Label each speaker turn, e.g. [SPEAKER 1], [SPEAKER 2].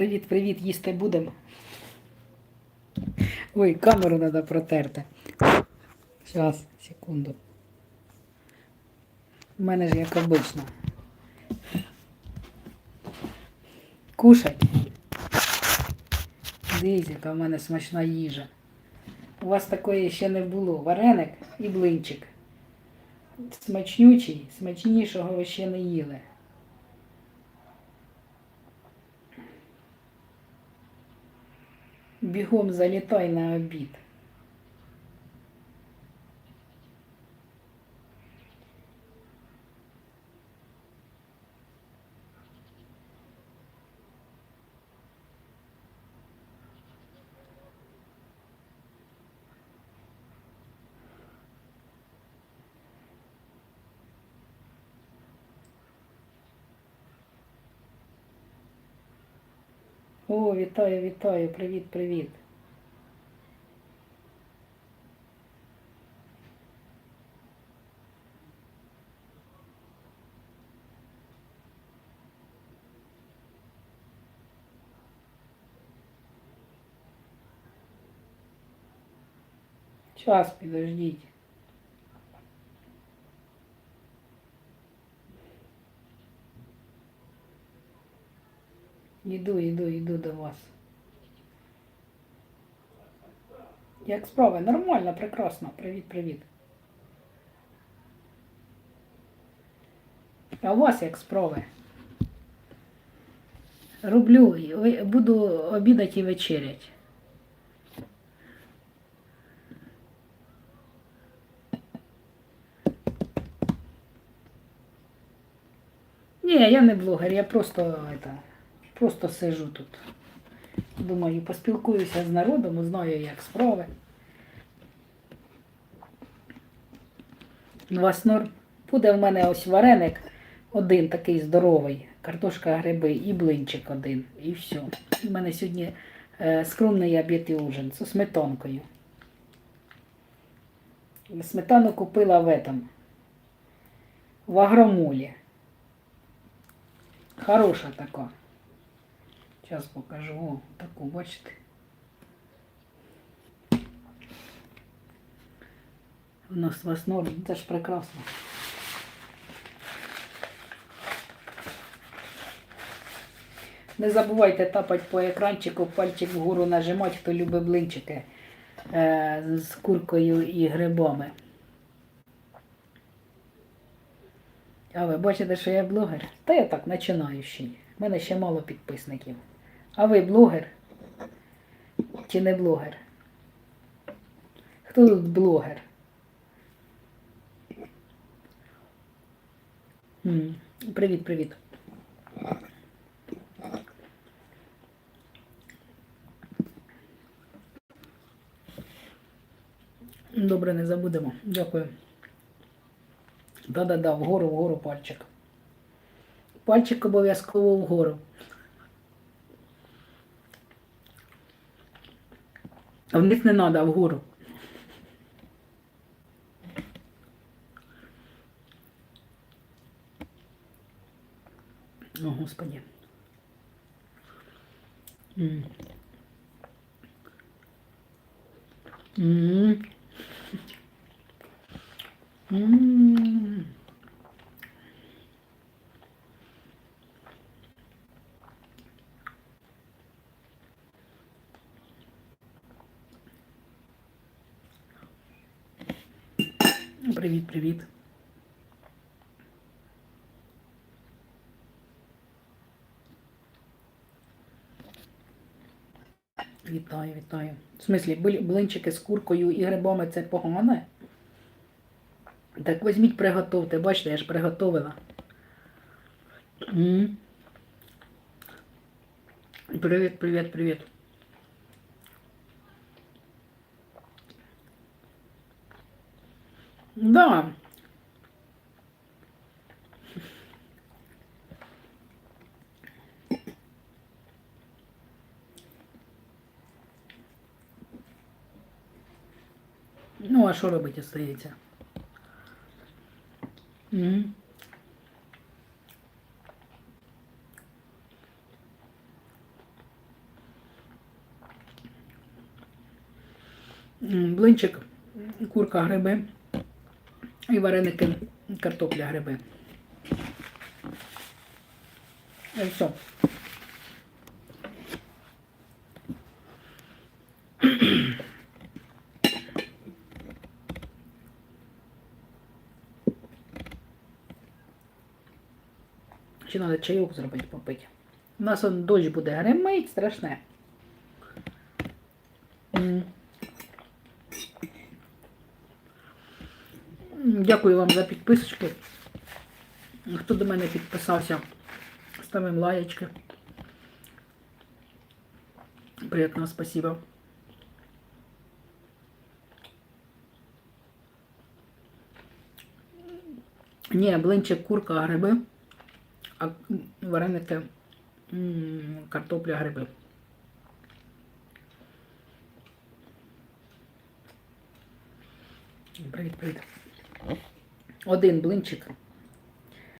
[SPEAKER 1] Привіт, привіт, їсти будемо. Ой, камеру треба протерти. Зараз, секунду. У мене ж як обично. Кушать. Дивіться, яка в мене смачна їжа. У вас такої ще не було. Вареник і блинчик. Смачнючий, смачнішого ви ще не їли. Бігом залітай на обід. О, вітаю, вітаю, привіт, привіт. Час підождіть. Іду, іду, іду до вас. Як справи? Нормально, прекрасно. Привіт, привіт. А у вас як справи? Роблю, буду обідати і вечерять. Ні, я не блогер, я просто это, просто сижу тут. Думаю, поспілкуюся з народом, узнаю, як справи. Вас норм. Буде в мене ось вареник один такий здоровий, картошка, гриби і блинчик один. І все. У мене сьогодні е, скромний обід і ужин з сметанкою. Сметану купила в этом, в агромолі. Хороша така. Зараз покажу. О, таку, бачите. У нас вас норм, це ж прекрасно. Не забувайте тапати по екранчику, пальчик вгору нажимати, хто любить блинчики е, з куркою і грибами. А ви бачите, що я блогер? Та я так починаючий. У мене ще мало підписників. А ви блогер? Чи не блогер? Хто тут блогер? Привіт, привіт. Добре, не забудемо. Дякую. Да-да-да, вгору, вгору пальчик. Пальчик обов'язково вгору. А вниз не треба, вгору. О, Господи. М. М. М. Привіт, привіт. Вітаю, вітаю. В смислі, блинчики з куркою і грибами це погано? Так візьміть, приготовте. Бачите, я ж приготовила. Привіт, привіт, привіт. Да. Ну, а що робити остається? Угу. Блинчик, курка, гриби і вареники, картопля, гриби. І все. Ще треба чайок зробити попити. У нас он дощ буде гримить, страшне. М. М, Дякую вам за підписочки. Хто до мене підписався, ставимо лаєчки. Приятного спасибо. Ні, блинчик, курка, гриби, а вареники, картопля, гриби. Привіт, привіт. Один блинчик